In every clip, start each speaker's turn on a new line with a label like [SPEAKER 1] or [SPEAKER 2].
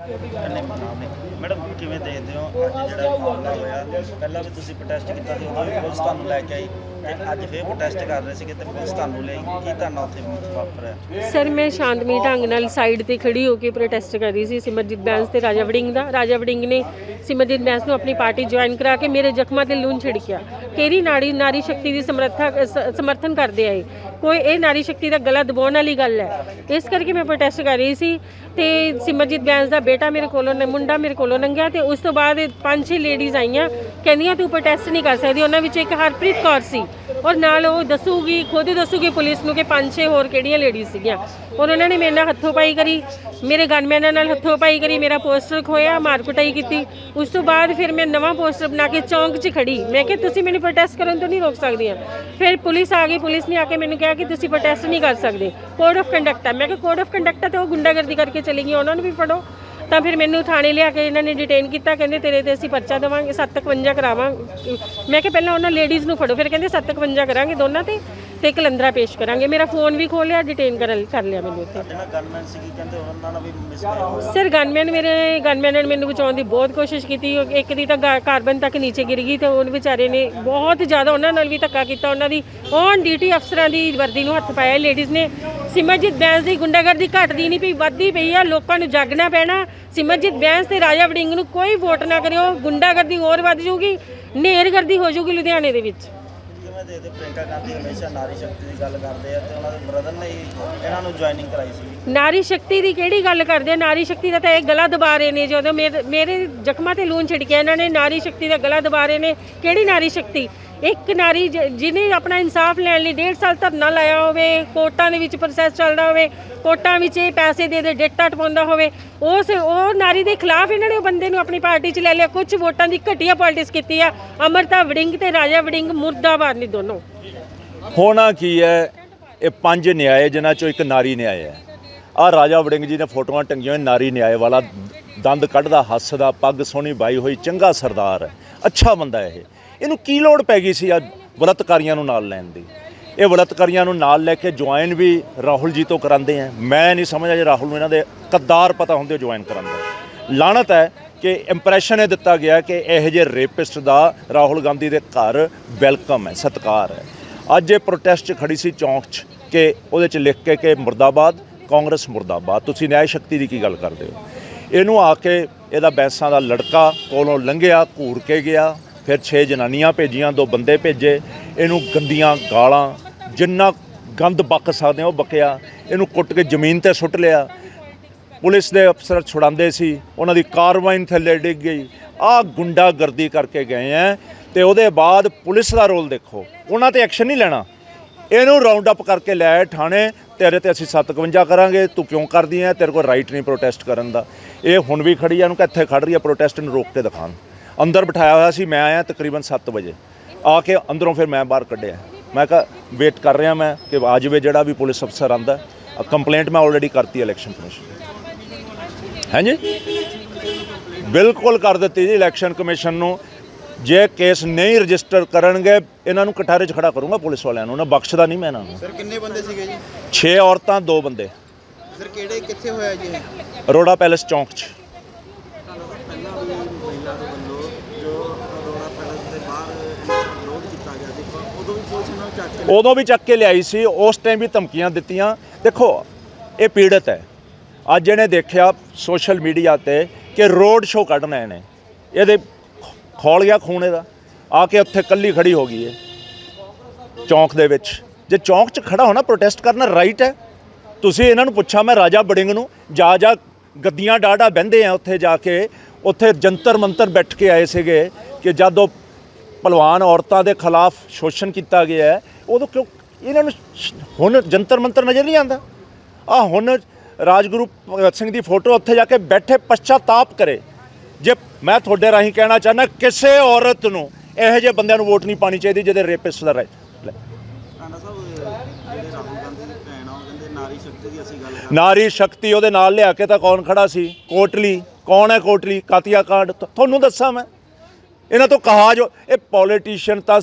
[SPEAKER 1] Madam, ਕਿਵੇਂ ਦੇਖਦੇ ਹੋ? ਅੱਜ ਜਿਹੜਾ ਮਾਮਲਾ ਹੋਇਆ, ਪਹਿਲਾਂ ਵੀ ਤੁਸੀਂ ਪ੍ਰੋਟੈਸਟ ਕੀਤਾ ਸੀ, ਉਦੋਂ ਵੀ ਪੁਲਿਸ ਤੁਹਾਨੂੰ ਲੈ ਕੇ ਆਈ ਤੇ ਅੱਜ ਫੇਰ ਪ੍ਰੋਟੈਸਟ ਕਰ ਰਹੇ ਸੀਗੇ ਤੇ ਪੁਲਿਸ ਤੁਹਾਨੂੰ ਲਈ ਕੀ ਤੁਹਾਨੂੰ ਉੱਥੇ ਵਾਪਰਿਆ?
[SPEAKER 2] ਸਰ, ਮੈਂ ਸ਼ਾਂਤਮਈ ਢੰਗ ਨਾਲ ਸਾਈਡ ਤੇ ਖੜੀ ਹੋ ਕੇ ਪ੍ਰੋਟੈਸਟ ਕਰ ਰਹੀ ਸੀ। ਸਿਮਰਜੀਤ ਬੈਂਸ ਤੇ ਰਾਜਾ ਵੜਿੰਗ ਦਾ, ਰਾਜਾ ਵੜਿੰਗ ਨੇ ਸਿਮਰਜੀਤ ਬੈਂਸ ਨੂੰ ਆਪਣੀ ਪਾਰਟੀ ਜੁਆਇਨ ਕਰਾ ਕੇ ਮੇਰੇ ਜ਼ਖਮਾਂ ਤੇ ਲੂਣ ਛਿੜਕਿਆ। ਕਿਹੜੀ ਨਾੜੀ, ਨਾਰੀ ਸ਼ਕਤੀ ਦੀ ਸਮਰੱਥਾ ਸਮਰਥਨ ਕਰਦੇ ਆਏ? ਕੋਈ ਇਹ ਨਾਰੀ ਸ਼ਕਤੀ ਦਾ ਗਲਾ ਦਬਾਉਣ ਵਾਲੀ ਗੱਲ ਹੈ। ਇਸ ਕਰਕੇ ਮੈਂ ਪ੍ਰੋਟੈਸਟ ਕਰ ਰਹੀ ਸੀ ਤੇ ਸਿਮਰਜੀਤ ਬੈਂਸ ਦਾ ਬੇਟਾ ਮੇਰੇ ਕੋਲੋਂ ਮੁੰਡਾ ਮੇਰੇ ਕੋਲੋਂ ਲੰਘਿਆ ਤੇ ਉਸ ਤੋਂ ਬਾਅਦ ਪੰਜ ਛੇ ਲੇਡੀਜ਼ ਆਈਆਂ। ਕਹਿੰਦੀਆਂ, ਤੂੰ ਪ੍ਰੋਟੈਸਟ ਨਹੀਂ ਕਰ ਸਕਦੀ। ਉਹਨਾਂ ਵਿੱਚ ਇੱਕ ਹਰਪ੍ਰੀਤ ਕੌਰ ਸੀ। ਔਰ ਨਾਲ ਉਹ ਦੱਸੂਗੀ, ਖੁਦ ਹੀ ਦੱਸੂਗੀ ਪੁਲਿਸ ਨੂੰ ਕਿ ਪੰਜ ਛੇ ਹੋਰ ਕਿਹੜੀਆਂ ਲੇਡੀਜ਼ ਸੀਗੀਆਂ। ਔਰ ਉਹਨਾਂ ਨੇ ਮੇਰੇ ਨਾਲ ਹੱਥੋਂ ਪਾਈ ਕਰੀ, ਮੇਰੇ ਗਨਮੈਨਾਂ ਨਾਲ ਹੱਥੋਂ ਪਾਈ ਕਰੀ, ਮੇਰਾ ਪੋਸਟਰ ਖੋਇਆ ਮਾਰ ਕੁਟਾਈ ਕੀਤੀ। ਉਸ ਤੋਂ ਬਾਅਦ ਫਿਰ ਮੈਂ ਨਵਾਂ ਪੋਸਟਰ ਬਣਾ ਕੇ ਚੌਂਕ 'ਚ ਖੜੀ। ਮੈਂ ਕਿਹਾ, ਤੁਸੀਂ ਮੈਨੂੰ ਪ੍ਰੋਟੈਸਟ ਕਰਨ ਤੋਂ ਨਹੀਂ ਰੋਕ ਸਕਦੀਆਂ। ਫਿਰ ਪੁਲਿਸ ਆ ਗਈ, ਪੁਲਿਸ ਨੇ ਆ ਕੇ ਮੈਨੂੰ ਕਿਹਾ ਕਿ ਤੁਸੀਂ ਪ੍ਰੋਟੈਸਟ ਨਹੀਂ ਕਰ ਸਕਦੇ। ਕੋਡ ਆਫ ਕੰਡਕਟ ਹੈ ਮੈਂ ਕਿਹਾ ਕੋਡ ਆਫ ਕੰਡਕਟ ਹੈ ਤੇ ਉਹ ਗੁੰਡਾਗਰਦੀ ਕਰਕੇ ਚਲੀ ਗਈ ਉਹਨਾਂ ਨੂੰ ਵੀ ਫੜੋ। ਤਾਂ ਫਿਰ ਮੈਨੂੰ ਥਾਣੇ ਲਿਆ ਕੇ ਇਹਨਾਂ ਨੇ ਡਿਟੇਨ ਕੀਤਾ, ਕਹਿੰਦੇ ਤੇਰੇ ਤੇ ਅਸੀਂ ਪਰਚਾ ਦੇਵਾਂਗੇ 751 ਕਰਾਵਾਂ। ਮੈਂ ਕਿਹਾ ਪਹਿਲਾਂ ਉਹਨਾਂ ਲੇਡੀਜ਼ ਨੂੰ ਫੜੋ, ਫਿਰ ਕਹਿੰਦੇ 751 ਕਰਾਂਗੇ ਦੋਨਾਂ ਤੇ। ਤੇ ਕਲੰਦਰਾ ਪੇਸ਼ ਕਰਾਂਗੇ। ਮੇਰਾ ਫੋਨ ਵੀ ਖੋਲਿਆ ਡਿਟੇਨ ਕਰ ਕਰ ਲਿਆ ਮੈਨੂੰ ਉੱਥੇ।
[SPEAKER 1] ਜਿਹੜਾ ਗਨਮੈਨ ਸੀਗੀ ਕਹਿੰਦੇ ਉਹਨਾਂ ਨਾਲ ਵੀ ਮਿਸਬਿਹੇਵ ਹੋਇਆ
[SPEAKER 2] ਸਰ ਗਨਮੈਨ ਮੇਰੇ ਗਨਮੈਨ ਨੇ ਮੈਨੂੰ ਬਚਾਉਣ ਦੀ ਬਹੁਤ ਕੋਸ਼ਿਸ਼ ਕੀਤੀ। ਇੱਕ ਦੀ ਤਾਂ ਕਾਰਬਨ ਤੱਕ ਨੀਚੇ ਗਿਰ ਗਈ ਤੇ ਉਹ ਵਿਚਾਰੇ ਨੇ ਬਹੁਤ ਜ਼ਿਆਦਾ ਉਹਨਾਂ ਨਾਲ ਵੀ ਧੱਕਾ ਕੀਤਾ। ਉਹਨਾਂ ਦੀ ਔਨ ਡਿਊਟੀ ਅਫਸਰਾਂ ਦੀ ਵਰਦੀ ਨੂੰ ਹੱਥ ਪਾਇਆ। ਲੇਡੀਜ਼ ਨੇ ਸਿਮਰਜੀਤ ਬੈਂਸ ਦੀ ਗੁੰਡਾਗਰਦੀ ਘਟਦੀ ਨਹੀਂ ਪਈ ਵੱਧਦੀ ਪਈ ਆ। ਲੋਕਾਂ ਨੂੰ ਜਾਗਣਾ ਪੈਣਾ। ਸਿਮਰਜੀਤ ਬੈਂਸ ਤੇ ਰਾਜਾ ਵੜਿੰਗ ਨੂੰ ਕੋਈ ਵੋਟ ਨਾ ਕਰਿਓ। ਗੁੰਡਾਗਰਦੀ ਹੋਰ ਵੱਧ ਜਾਊਗੀ ਨੇਰਗਰਦੀ ਹੋ ਜਾਊਗੀ ਲੁਧਿਆਣੇ ਦੇ ਵਿੱਚ।
[SPEAKER 1] ਕਿਵੇਂ ਦੇਖਦੇ ਹੋ? ਗਾਂਧੀ ਹਮੇਸ਼ਾ ਨਾਰੀ ਸ਼ਕਤੀ ਦੀ ਗੱਲ ਕਰਦੇ ਆ ਤੇ ਉਹਨਾਂ ਦੇ ਬ੍ਰਦਰ ਨੇ ਹੀ ਇਹਨਾਂ ਨੂੰ ਜੁਆਇਨਿੰਗ ਕਰਾਈ ਸੀ
[SPEAKER 2] ਨਾਰੀ ਸ਼ਕਤੀ ਦੀ ਕਿਹੜੀ ਗੱਲ ਕਰਦੇ ਆ? ਨਾਰੀ ਸ਼ਕਤੀ ਦਾ ਤਾਂ ਇਹ ਗਲਾ ਦਬਾ ਰਹੇ ਨੇ ਜਦੋਂ ਮੇਰੇ ਮੇਰੇ ਜ਼ਖਮਾਂ ਤੇ ਲੂਣ ਛਿੜਕਿਆ ਇਹਨਾਂ ਨੇ, ਨਾਰੀ ਸ਼ਕਤੀ ਦਾ ਗਲਾ ਦਬਾ ਰਹੇ ਨੇ। ਕਿਹੜੀ ਨਾਰੀ ਸ਼ਕਤੀ? ਇੱਕ ਨਾਰੀ ਜ- ਜਿਹਨੇ ਆਪਣਾ ਇਨਸਾਫ ਲੈਣ ਲਈ 1.5 ਸਾਲ ਧਰਨਾ ਲਾਇਆ ਹੋਵੇ, ਕੋਰਟਾਂ ਦੇ ਵਿੱਚ ਪ੍ਰੋਸੈਸ ਚੱਲਦਾ ਹੋਵੇ, ਕੋਰਟਾਂ ਵਿੱਚ ਇਹ ਪੈਸੇ ਦੇ ਦੇ ਡੇਟਾ ਟਪਾਉਂਦਾ ਹੋਵੇ, ਉਸ, ਉਹ ਨਾਰੀ ਦੇ ਖਿਲਾਫ ਇਹਨਾਂ ਨੇ ਉਹ ਬੰਦੇ ਨੂੰ ਆਪਣੀ ਪਾਰਟੀ 'ਚ ਲੈ ਲਿਆ। ਕੁਝ ਵੋਟਾਂ ਦੀ ਘਟੀਆ ਪੋਲਿਟਿਕਸ ਕੀਤੀ ਆ। ਅਮਰਤਾ ਵੜਿੰਗ ਤੇ ਰਾਜਾ ਵੜਿੰਗ ਮੁਰਦਾਬਾਦ ਨੇ ਦੋਨੋਂ।
[SPEAKER 3] ਹੋਣਾ ਕੀ ਹੈ? ਇਹ ਪੰਜ ਨਿਆਏ ਜਿਨ੍ਹਾਂ ਚੋਂ ਇੱਕ ਨਾਰੀ ਨਿਆਏ ਹੈ। ਆ ਰਾਜਾ ਵੜਿੰਗ ਜੀ ਨੇ ਫੋਟੋਆਂ ਟੰਗੀਆਂ ਹੋਈਆਂ, ਨਾਰੀ ਨਿਆਏ ਵਾਲਾ ਦੰਦ ਕੱਢਦਾ, ਹੱਸਦਾ, ਪੱਗ ਸੋਹਣੀ ਬਾਈ ਹੋਈ, ਚੰਗਾ ਸਰਦਾਰ ਹੈ। ਅੱਛਾ ਬੰਦਾ ਇਹ। ਇਹਨੂੰ ਕੀ ਲੋੜ ਪੈ ਗਈ ਸੀ ਆ ਬਲਤਕਾਰੀਆਂ ਨੂੰ ਨਾਲ ਲੈਣ ਦੀ? ਇਹ ਬਲਤਕਾਰੀਆਂ ਨੂੰ ਨਾਲ ਲੈ ਕੇ ਜੁਆਇਨ ਵੀ ਰਾਹੁਲ ਜੀ ਤੋਂ ਕਰਾਉਂਦੇ ਆ। ਮੈਂ ਨਹੀਂ ਸਮਝਦਾ ਜੇ ਰਾਹੁਲ ਨੂੰ ਇਹਨਾਂ ਦੇ ਕੱਦਾਰ ਪਤਾ ਹੁੰਦੇ ਜੁਆਇਨ ਕਰਨ ਦਾ ਲਾਣਤ ਹੈ ਕਿ ਇੰਪ੍ਰੈਸ਼ਨ ਇਹ ਦਿੱਤਾ ਗਿਆ ਕਿ ਇਹੋ ਜਿਹੇ ਰੇਪਿਸਟ ਦਾ ਰਾਹੁਲ ਗਾਂਧੀ ਦੇ ਘਰ ਵੈਲਕਮ ਹੈ, ਸਤਿਕਾਰ ਹੈ। ਅੱਜ ਇਹ ਪ੍ਰੋਟੈਸਟ ਖੜੀ ਸੀ ਚੌਂਕ 'ਚ ਕਿ ਉਹਦੇ 'ਚ ਲਿਖ ਕੇ ਕਿ ਮੁਰਦਾਬਾਦ, ਕਾਂਗਰਸ ਮੁਰਦਾਬਾਦ। ਤੁਸੀਂ ਨਿਆਂ ਸ਼ਕਤੀ ਦੀ ਕੀ ਗੱਲ ਕਰਦੇ ਹੋ? ਇਹਨੂੰ ਆ ਕੇ ਇਹਦਾ ਬੈਂਸਾਂ ਦਾ ਲੜਕਾ ਕੋਲੋਂ ਲੰਘਿਆ, ਘੂਰ ਕੇ ਗਿਆ। ਫਿਰ 6 ਜਨਾਨੀਆਂ ਭੇਜੀਆਂ, ਦੋ ਬੰਦੇ ਭੇਜੇ। ਇਹਨੂੰ ਗੰਦੀਆਂ ਗਾਲਾਂ, ਜਿੰਨਾ ਗੰਦ ਬੱਕ ਸਕਦੇ ਉਹ ਬਕਿਆ, ਇਹਨੂੰ ਕੁੱਟ ਕੇ ਜ਼ਮੀਨ ਤੇ ਸੁੱਟ ਲਿਆ। ਪੁਲਿਸ ਦੇ ਅਫਸਰ ਛੁਡਾਉਂਦੇ ਸੀ, ਉਹਨਾਂ ਦੀ ਕਾਰਵਾਈ ਥੱਲੇ ਡਿੱਗ ਗਈ। ਆ ਗੁੰਡਾਗਰਦੀ ਕਰਕੇ ਗਏ ਆ ਤੇ ਉਹਦੇ ਬਾਅਦ ਪੁਲਿਸ ਦਾ ਰੋਲ ਦੇਖੋ। ਉਹਨਾਂ ਤੇ ਐਕਸ਼ਨ ਨਹੀਂ ਲੈਣਾ। ਇਹਨੂੰ ਰਾਉਂਡ ਅਪ ਕਰਕੇ ਲੈ ਆਏ ਥਾਣੇ, ਤੇਰੇ ਤੇ ਅਸੀਂ 57 ਕਰਾਂਗੇ, ਤੂੰ ਕਿਉਂ ਕਰਦੀ ਐ? ਤੇਰੇ ਕੋਲ ਰਾਈਟ ਨਹੀਂ ਪ੍ਰੋਟੈਸਟ ਕਰਨ ਦਾ। ਇਹ ਹੁਣ ਵੀ ਖੜੀ ਆ ਇਹਨੂੰ ਕਿੱਥੇ ਖੜ ਰਹੀ ਆ ਪ੍ਰੋਟੈਸਟ ਨੂੰ ਰੋਕ ਕੇ ਦਿਖਾਣ ਅੰਦਰ ਬਿਠਾਇਆ ਹੋਇਆ ਸੀ ਮੈਂ ਆਇਆ ਤਕਰੀਬਨ 7 ਵਜੇ। ਆ ਕੇ ਅੰਦਰੋਂ ਫਿਰ ਮੈਂ ਬਾਹਰ ਕੱਢਿਆ। ਮੈਂ ਕਿਹਾ ਵੇਟ ਕਰ ਰਿਹਾ ਮੈਂ ਕਿ ਆ ਜਾਵੇ ਜਿਹੜਾ ਵੀ ਪੁਲਿਸ ਅਫਸਰ ਆਂਦਾ ਕੰਪਲੇਂਟ ਮੈਂ ਆਲਰੇਡੀ ਕਰਤੀ ਇਲੈਕਸ਼ਨ ਕਮਿਸ਼ਨ ਹਾਂਜੀ? ਬਿਲਕੁਲ ਕਰ ਦਿੱਤੀ ਜੀ ਇਲੈਕਸ਼ਨ ਕਮਿਸ਼ਨ ਨੂੰ। ਜੇ ਕੇਸ ਨਹੀਂ ਰਜਿਸਟਰ ਕਰਨਗੇ ਇਹਨਾਂ ਨੂੰ ਕਟਾਰੇ 'ਚ ਖੜਾ ਕਰੂੰਗਾ ਪੁਲਿਸ ਵਾਲਿਆਂ ਨੂੰ। ਨਾ ਬਖਸ਼ਦਾ ਨਹੀਂ ਮੈਂ ਇਹਨਾਂ ਨੂੰ।
[SPEAKER 4] ਸਰ ਕਿੰਨੇ ਬੰਦੇ ਸੀਗੇ ਜੀ?
[SPEAKER 3] 6 ਔਰਤਾਂ ਦੋ ਬੰਦੇ।
[SPEAKER 4] ਸਰ ਕਿਹੜੇ ਕਿੱਥੇ ਹੋਇਆ ਜੀ?
[SPEAKER 3] ਅਰੋੜਾ ਪੈਲੇਸ ਚੌਂਕ 'ਚ
[SPEAKER 1] ਪਹਿਲਾਂ ਵੀ ਮਹਿਲਾ ਦੇ ਵੱਲੋਂ ਜੋ ਅਰੋੜਾ ਪੈਲਸ ਦੇ ਬਾਹਰ ਵਿਰੋਧ ਕੀਤਾ ਗਿਆ ਸੀ ਉਦੋਂ ਵੀ ਪੁਲਿਸ ਨੂੰ ਚੱਕ ਕੇ
[SPEAKER 3] ਉਦੋਂ ਵੀ ਚੱਕ ਕੇ ਲਿਆਈ ਸੀ, ਉਸ ਟਾਈਮ ਵੀ ਧਮਕੀਆਂ ਦਿੱਤੀਆਂ। ਦੇਖੋ, ਇਹ ਪੀੜਤ ਹੈ। ਅੱਜ ਇਹਨੇ ਦੇਖਿਆ ਸੋਸ਼ਲ ਮੀਡੀਆ ਤੇ ਕਿ ਰੋਡ ਸ਼ੋਅ ਕੱਢਣਾ ਇਹਨੇ। ਇਹਦੇ ਖੋਲ ਗਿਆ ਖੂਨ ਇਹਦਾ। ਆ ਕੇ ਉੱਥੇ ਕੱਲੀ ਖੜੀ ਹੋ ਗਈ ਹੈ ਚੌਂਕ ਦੇ ਵਿੱਚ। ਜੇ ਚੌਂਕ 'ਚ ਖੜਾ ਹੋਣਾ ਪ੍ਰੋਟੈਸਟ ਕਰਨਾ ਰਾਈਟ ਹੈ। ਤੁਸੀਂ ਇਹਨਾਂ ਨੂੰ ਪੁੱਛਾ ਮੈਂ ਰਾਜਾ ਬੜਿੰਗ ਨੂੰ ਜਾ ਜਾ ਗੱਦੀਆਂ ਡਾਡਾ ਬਹਿੰਦੇ ਆ ਉੱਥੇ ਜਾ ਕੇ। ਉੱਥੇ ਜੰਤਰ ਮੰਤਰ ਬੈਠ ਕੇ ਆਏ ਸੀਗੇ ਕਿ ਜਦ ਉਹ ਭਲਵਾਨ ਔਰਤਾਂ ਦੇ ਖਿਲਾਫ ਸ਼ੋਸ਼ਣ ਕੀਤਾ ਗਿਆ ਹੈ। ਉਦੋਂ ਕਿਉਂ ਇਹਨਾਂ ਨੂੰ ਹੁਣ ਜੰਤਰ ਮੰਤਰ ਨਜ਼ਰ ਨਹੀਂ ਆਉਂਦਾ? ਆ ਹੁਣ ਰਾਜਗੁਰੂ ਭਗਤ ਸਿੰਘ ਦੀ ਫੋਟੋ ਉੱਥੇ ਜਾ ਕੇ ਬੈਠੇ ਪਛਤਾਪ ਕਰੇ। ਜੇ ਮੈਂ ਤੁਹਾਡੇ ਰਾਹੀਂ ਕਹਿਣਾ ਚਾਹੁੰਦਾ ਕਿਸੇ ਔਰਤ ਨੂੰ ਇਹੋ ਜਿਹੇ ਬੰਦਿਆਂ ਨੂੰ ਵੋਟ ਨਹੀਂ ਪਾਣੀ ਚਾਹੀਦੀ ਜਿਹਦੇ ਰੇਪਿਸਟ ਦਾ ਰਾਈਟ
[SPEAKER 1] ਨਾਰੀ ਸ਼ਕਤੀ
[SPEAKER 3] ਉਹਦੇ ਨਾਲ ਲਿਆ ਕੇ ਤਾਂ ਕੌਣ ਖੜਾ ਸੀ? ਕੋਟਲੀ। ਕੌਣ ਹੈ ਕੋਟਲੀ? ਕਾਤੀਆ ਕਾਂਡ। ਤੁਹਾਨੂੰ ਦੱਸਾਂ ਮੈਂ। ਇਹਨਾਂ ਤੋਂ ਕਹਾ ਜੋ ਇਹ ਪੋਲੀਟੀਸ਼ੀਅਨ ਤਾਂ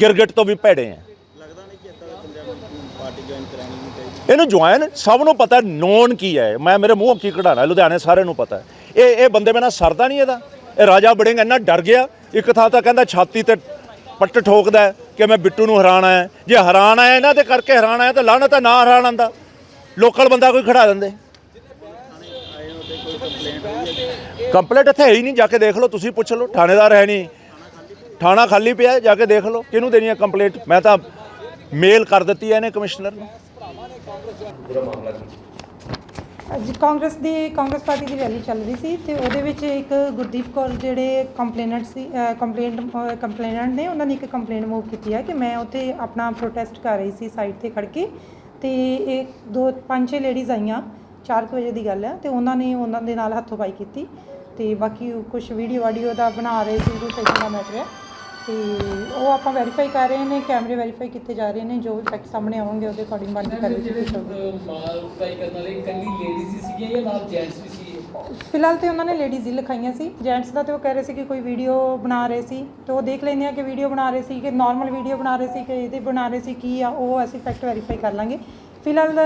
[SPEAKER 3] ਗਿਰਗਿਟ ਤੋਂ ਵੀ ਭੈੜੇ ਆ
[SPEAKER 1] ਲੱਗਦਾ ਨਹੀਂ ਕਿ ਇੱਦਾਂ ਦੇ ਬੰਦਿਆਂ ਨੂੰ ਪਾਰਟੀ ਜੁਆਇਨ ਕਰਾਉਣੀ ਨਹੀਂ ਚਾਹੀਦੀ।
[SPEAKER 3] ਇਹਨੂੰ ਜੁਆਇਨ ਸਭ ਨੂੰ ਪਤਾ ਨੋਨ ਕੀ ਹੈ ਮੈਂ ਮੇਰੇ ਮੂੰਹੋਂ ਕੀ ਕਢਾਣਾ ਲੁਧਿਆਣੇ ਸਾਰਿਆਂ ਨੂੰ ਪਤਾ। ਇਹ ਇਹ ਬੰਦੇ ਬਿਨਾਂ ਸਰਦਾ ਨਹੀਂ ਇਹਦਾ। ਇਹ ਰਾਜਾ ਵੜਿੰਗ ਇੰਨਾ ਡਰ ਗਿਆ ਇੱਕ ਥਾਂ ਤਾਂ ਕਹਿੰਦਾ ਛਾਤੀ ਤੇ ਪੱਟ ਠੋਕਦਾ ਕਿ ਮੈਂ ਬਿੱਟੂ ਨੂੰ ਹਰਾਣਾ ਹੈ ਜੇ ਹਰਾਣਾ ਹੈ ਇਹਨਾਂ ਦੇ ਕਰਕੇ ਹਰਾਣਾ ਹੈ ਤਾਂ ਲਾਹਨਤ ਤਾਂ ਨਾ ਹਰਾਣ ਆਂਦਾ ਲੋਕਲ ਬੰਦਾ ਕੋਈ ਖੜਾ ਦਿੰਦੇ। ਕੰਪਲੀਟ ਇੱਥੇ ਹੈ ਹੀ ਨਹੀਂ, ਜਾ ਕੇ ਦੇਖ ਲਓ, ਤੁਸੀਂ ਪੁੱਛ ਲਓ, ਥਾਣੇਦਾਰ ਹੈ ਨਹੀਂ। ਥਾਣਾ ਖਾਲੀ ਪਿਆ ਜਾ ਕੇ ਦੇਖ ਲਓ, ਕਿਹਨੂੰ ਦੇਣੀ ਹੈ ਕੰਪਲੀਟ? ਮੈਂ ਤਾਂ ਮੇਲ ਕਰ ਦਿੱਤੀ ਹੈ ਇਹਨੇ ਕਮਿਸ਼ਨਰ ਨੂੰ।
[SPEAKER 5] ਅੱਜ ਕਾਂਗਰਸ ਦੀ, ਕਾਂਗਰਸ ਪਾਰਟੀ ਦੀ ਰੈਲੀ ਚੱਲ ਰਹੀ ਸੀ ਤੇ ਉਹਦੇ ਵਿੱਚ ਇੱਕ ਗੁਰਦੀਪ ਕੌਰ ਜਿਹੜੇ ਕੰਪਲੇਨੈਂਟ ਸੀ ਕੰਪਲੇਂਟ ਕੰਪਲੇਨੈਂਟ ਨੇ, ਉਹਨਾਂ ਨੇ ਇੱਕ ਕੰਪਲੇਂਟ ਮੂਵ ਕੀਤੀ ਹੈ ਕਿ ਮੈਂ ਉੱਥੇ ਆਪਣਾ ਪ੍ਰੋਟੈਸਟ ਕਰ ਰਹੀ ਸੀ ਸਾਈਡ ਤੇ ਖੜ ਕੇ। ਤੇ ਇਹ ਦੋ ਪੰਜ ਛੇ ਲੇਡੀਜ਼ ਆਈਆਂ 4 ਵਜੇ ਦੀ ਗੱਲ ਹੈ, ਤੇ ਉਹਨਾਂ ਨੇ ਉਹਨਾਂ ਦੇ ਨਾਲ ਹੱਥੋਂ ਪਾਈ ਕੀਤੀ। ਤੇ ਬਾਕੀ ਕੁਝ ਵੀਡੀਓ ਆਡੀਓ ਦਾ ਬਣਾ ਰਹੇ ਸੀ ਉਹ ਸੈਸ਼ਨ ਦਾ ਮੈਟਰ ਤੇ ਉਹ ਆਪਾਂ ਵੈਰੀਫਾਈ ਕਰ ਰਹੇ ਨੇ ਕੈਮਰੇ ਵੈਰੀਫਾਈ ਕੀਤੇ ਜਾ ਰਹੇ ਨੇ ਜੋ ਫੈਕਟ ਸਾਹਮਣੇ ਆਉਣਗੇ ਉਹਦੇ ਅਕੋਰਡਿੰਗ ਬਣਦੀ ਕਾਰਵਾਈ ਕੀਤੀ ਜਾਊਗੀ
[SPEAKER 6] ਮਾਲ ਫਰਾਈ ਕਰਨ ਵਾਲੇ ਕੱਲੀ ਲੇਡੀਜ਼ ਹੀ ਸੀਗੀਆਂ ਜਾਂ ਨਾਲ ਜੈਂਟਸ ਵੀ ਸੀ?
[SPEAKER 5] ਫਿਲਹਾਲ ਤੇ ਉਹਨਾਂ ਨੇ ਲੇਡੀਜ਼ ਹੀ ਲਿਖਾਈਆਂ ਸੀ। ਜੈਂਟਸ ਦਾ ਤੇ ਉਹ ਕਹਿ ਰਹੇ ਸੀ ਕਿ ਕੋਈ ਵੀਡੀਓ ਬਣਾ ਰਹੇ ਸੀ। ਤੇ ਉਹ ਦੇਖ ਲੈਂਦੇ ਆ ਕਿ ਵੀਡੀਓ ਬਣਾ ਰਹੇ ਸੀ ਕਿ ਨਾਰਮਲ ਵੀਡੀਓ ਬਣਾ ਰਹੇ ਸੀ ਕਿ ਇਹਦੇ ਬਣਾ ਰਹੇ ਸੀ ਕੀ ਆ ਉਹ ਅਸੀਂ ਫੈਕਟ ਵੈਰੀਫਾਈ ਕਰ ਲਾਂਗੇ। ਫਿਲਹਾਲ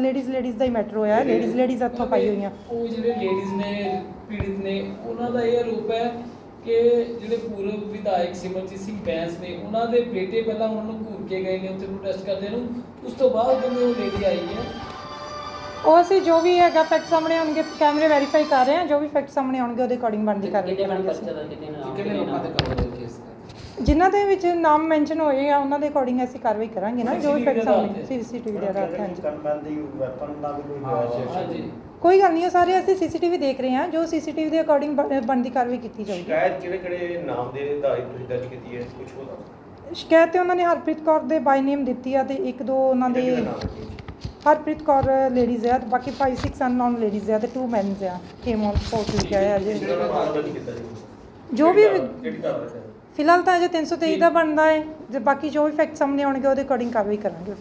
[SPEAKER 5] ਲੇਡੀਜ਼ ਲੇਡੀਜ਼ ਦਾ ਹੀ ਮੈਟਰ ਹੋਇਆ। ਲੇਡੀਜ਼ ਲੇਡੀਜ਼ ਹੱਥੋਂ ਪਾਈ ਹੋਈਆਂ।
[SPEAKER 6] ਉਹ ਜਿਹੜੇ ਲੇਡੀਜ਼ ਨੇ ਪੀੜਿਤ ਨੇ ਉਹਨਾਂ ਦਾ ਇਹ ਆਰੋਪ ਹੈ ਕਿ ਜਿਹੜੇ ਪੂਰਵ ਵਿਧਾਇਕ ਸਿਮਰਜੀਤ ਸਿੰਘ ਬੈਂਸ ਨੇ ਉਹਨਾਂ ਦੇ ਬੇਟੇ ਪਹਿਲਾਂ ਉਹਨਾਂ ਨੂੰ ਘੂਰ ਕੇ ਗਏ ਨੇ ਉੱਥੇ ਪ੍ਰੋਟੈਸਟ ਕਰਦੇ ਨੂੰ। ਉਸ ਤੋਂ ਬਾਅਦ ਜਦੋਂ ਉਹ ਲੇਡੀ ਆਈ ਹੈ
[SPEAKER 5] ਉਹ ਅਸੀਂ ਜੋ ਵੀ ਹੈਗਾ ਫੈਕਟ ਸਾਹਮਣੇ ਆਉਣਗੇ ਕੈਮਰੇ ਵੈਰੀਫਾਈ ਕਰ ਰਹੇ ਹਾਂ ਜੋ ਵੀ ਫੈਕਟ ਸਾਹਮਣੇ ਆਉਣਗੇ ਉਹਦੇ ਅਕੋਰਡਿੰਗ ਬਣਦੀ ਕਾਰਵਾਈ ਕਰਾਂਗੇ ਅਸੀਂ।
[SPEAKER 6] ਕਿੰਨੇ ਲੋਕਾਂ ਦੇ ਹੋਏ ਕੇਸ
[SPEAKER 5] ਜਿਨ੍ਹਾਂ ਦੇ ਵਿੱਚ ਨਾਮ ਮੈਂਸ਼ਨ ਹੋਏ ਆ ਉਹਨਾਂ ਦੇ ਅਕੋਰਡਿੰਗ ਅਸੀਂ ਕਾਰਵਾਈ ਕਰਾਂਗੇ ਨਾ ਜੋ ਫੈਕਟ ਸਾਹਮਣੇ। ਸੀਸੀਟੀਵੀ ਦੇ ਆਧਾਰ ਤੇ ਹਾਂਜੀ।
[SPEAKER 6] ਹਾਂਜੀ।
[SPEAKER 5] ਕੋਈ ਗੱਲ ਨਹੀਂ ਹੈ ਸਾਰੇ ਅਸੀਂ ਸੀਸੀਟੀਵੀ ਦੇਖ ਰਹੇ ਹਾਂ ਜੋ ਸੀਸੀਟੀਵੀ ਦੇ ਅਕੋਰਡਿੰਗ ਬਣਦੀ ਕਾਰਵਾਈ ਕੀਤੀ ਜਾਊਗੀ।
[SPEAKER 7] ਸ਼ਿਕਾਇਤ ਕਿਹੜੇ ਕਿਹੜੇ ਨਾਮ ਦੇ ਆਧਾਰਿਤ ਤੁਸੀਂ ਦਰਜ ਕੀਤੀ ਹੈ? ਕੁਝ ਹੋਰ
[SPEAKER 5] ਸ਼ਿਕਾਇਤ ਤੇ ਉਹਨਾਂ ਨੇ ਹਰਪ੍ਰੀਤ ਕੌਰ ਦੇ ਬਾਈ ਨੇਮ ਦਿੱਤੀ ਆ ਤੇ ਇੱਕ ਦੋ ਉਹਨਾਂ ਦੇ ਹਰਪ੍ਰੀਤ ਕੌਰ ਲੇਡੀਜ਼ ਆ ਤੇ ਬਾਕੀ 5 6 ਅਨਨੋਨ ਲੇਡੀਜ਼ ਆ ਤੇ 2 ਮੈਨਸ ਆ ਕੇਮ ਔਨ ਹੈ ਅਜੇ।
[SPEAKER 7] ਦਰਜ ਕੀਤਾ ਜੀ?
[SPEAKER 5] ਜੋ ਵੀ ਫਿਲਹਾਲ ਤਾਂ ਅਜੇ 323 ਦਾ ਬਣਦਾ ਹੈ। ਜੇ ਬਾਕੀ ਜੋ ਵੀ ਫੈਕਟ ਸਾਹਮਣੇ ਆਉਣਗੇ ਉਹਦੇ ਅਕੋਰਡਿੰਗ ਕਾਰਵਾਈ ਕਰਾਂਗੇ।